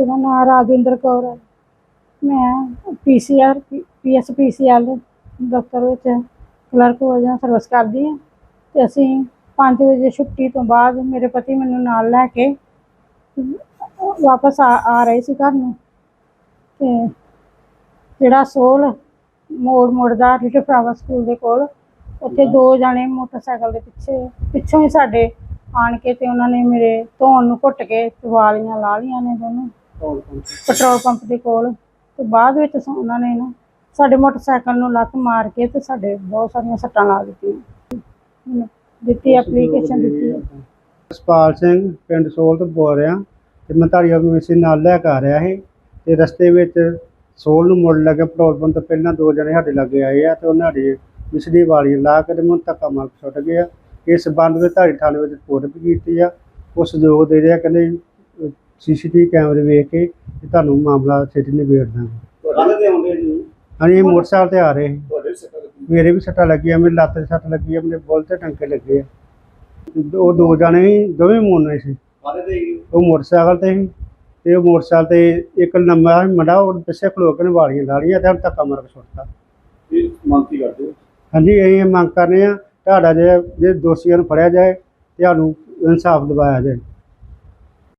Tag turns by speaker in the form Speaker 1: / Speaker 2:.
Speaker 1: ਮੇਰਾ ਨਾਮ ਰਾਜਿੰਦਰ ਕੌਰ ਹੈ। ਮੈਂ ਪੀਸੀਆਰ ਪੀਐਸ ਪੀਸੀਐਲ ਦਫ਼ਤਰ ਵਿੱਚ ਕਲਰਕ ਵਜੋਂ ਸਰਵਿਸ ਕਰਦੀ ਹਾਂ ਤੇ ਅਸੀਂ 5 ਵਜੇ ਛੁੱਟੀ ਤੋਂ ਬਾਅਦ ਮੇਰੇ ਪਤੀ ਮੈਨੂੰ ਨਾਲ ਲੈ ਕੇ ਵਾਪਸ ਆ ਆ ਰਹੇ ਸੀ ਘਰ ਨੂੰ। ਤੇ ਜਿਹੜਾ ਸੋਲ ਮੋੜ ਮੋੜ ਦਾ ਲਿਟਲ ਫਲਾਵਰ ਸਕੂਲ ਦੇ ਕੋਲ, ਉੱਥੇ ਦੋ ਜਾਣੇ ਮੋਟਰਸਾਈਕਲ ਦੇ ਪਿੱਛੇ, ਪਿੱਛੋਂ ਹੀ ਸਾਡੇ ਆਣ ਕੇ ਤੇ ਉਹਨਾਂ ਨੇ ਮੇਰੇ ਧੋਣ ਨੂੰ ਘੁੱਟ ਕੇ ਵਾਲੀਆਂ ਲਾ ਲਈਆਂ ਨੇ ਦੋਨੋਂ। ਪੈਟਰੋਲ ਪੰਪ ਦੇ ਕੋਲ। ਤੇ ਬਾਅਦ ਵਿੱਚ ਸ- ਉਹਨਾਂ ਨੇ ਨਾ ਸਾਡੇ ਮੋਟਰਸਾਈਕਲ ਨੂੰ ਲੱਤ ਮਾਰ ਕੇ ਤੇ ਸਾਡੇ ਬਹੁਤ ਸਾਰੀਆਂ ਸੱਟਾਂ ਲਾ ਦਿੱਤੀਆਂ। ਦਿੱਤੀ ਐਪਲੀਕੇਸ਼ਨ ਦਿੱਤੀ। ਹੈ।
Speaker 2: ਜਸਪਾਲ ਸਿੰਘ ਪਿੰਡ ਸੋਲ ਤੋਂ ਬੋਲ ਰਿਹਾ। ਤੇ ਮੈਂ ਧਾਰੀਵਾਲ ਮਵੇਸ਼ੀ ਨਾਲ ਲੈ ਕੇ ਆ ਰਿਹਾ ਸੀ। ਤੇ ਰਸਤੇ ਵਿੱਚ ਸੋਲ ਨੂੰ ਮੁੜ ਲੱਗੇ ਪੈਟਰੋਲ ਪੰਪ ਤੋਂ ਪਹਿਲਾਂ ਦੋ ਜਣੇ ਸਾਡੇ ਲੱਗੇ ਆਏ ਆ ਤੇ ਉਹਨਾਂ ਦੀ ਮਿਸਲੀ ਵਾਲੀ ਲਾ ਕੇ ਤੇ ਮੈਨੂੰ ਧੱਕਾ ਮਾਰ ਕੇ ਸੁੱਟ ਗਏ ਆ। ਇਸ ਸੰਬੰਧ ਵਿੱਚ ਧਾਰੀ ਥਾਣੇ ਵਿੱਚ ਰਿਪੋਰਟ ਵੀ ਕੀਤੀ ਆ। ਉਹ ਸਹਿਯੋਗ ਦੇ ਰਿਹਾ ਕਹਿੰਦੇ ਸੀਸੀਟੀਵੀ ਕੈਮਰੇ ਵੇਖ ਕੇ ਤੇ ਤੁਹਾਨੂੰ ਮਾਮਲਾ ਛੇਤੀ ਨਿਬੇੜ ਦਾਂਗੇ
Speaker 3: ਕੱਲ ਦੇ ਆਉਂਦੇ ਜੀ?
Speaker 2: ਹਾਂਜੀ ਇਹ ਮੋਟਰਸਾਈਕਲ ਤੇ ਆ ਰਹੇ ਸੀ।
Speaker 3: ਤੁਹਾਡੇ ਸੱਟਾਂ
Speaker 2: ਮੇਰੇ ਵੀ ਸੱਟਾਂ ਲੱਗੀਆਂ ਮੇਰੀ ਲੱਤ ਤੇ ਸੱਟ ਲੱਗੀ ਆ ਮੇਰੇ ਬੁੱਲ ਤੇ ਟੰਕੇ ਲੱਗੇ ਆ। ਉਹ ਦੋ ਜਣੇ ਸੀ ਦੋਵੇਂ ਮੋਨੇ ਸੀ।
Speaker 3: ਕਾਹਦੇ ਤੇ ਜੀ?
Speaker 2: ਉਹ ਮੋਟਰਸਾਈਕਲ ਤੇ ਸੀ ਤੇ ਉਹ ਮੋਟਰਸਾਈਕਲ ਤੇ ਇੱਕ ਲੰਮਾ ਮੁੰਡਾ ਉਹ ਪਿੱਛੇ ਖਲੋ ਕੇ ਨੇ ਵਾਲੀਆਂ ਲਾਲੀਆਂ ਤੇ ਉਹਨੂੰ ਧੱਕਾ ਮਾਰ ਕੇ ਸੁੱਟਤਾ।
Speaker 3: ਇਹ ਕੀ ਕਰਦੇ ਹੋ?
Speaker 2: ਹਾਂਜੀ ਅਸੀਂ ਇਹ ਮੰਗ ਕਰਨੇ ਆ ਤੁਹਾਡਾ ਜੇ ਜੇ ਦੋਸ਼ੀਆਂ ਨੂੰ ਫੜਿਆ ਜਾਏ ਤੇ ਸਾਨੂੰ ਇਨਸਾਫ ਦਿਵਾਇਆ ਜਾਏ।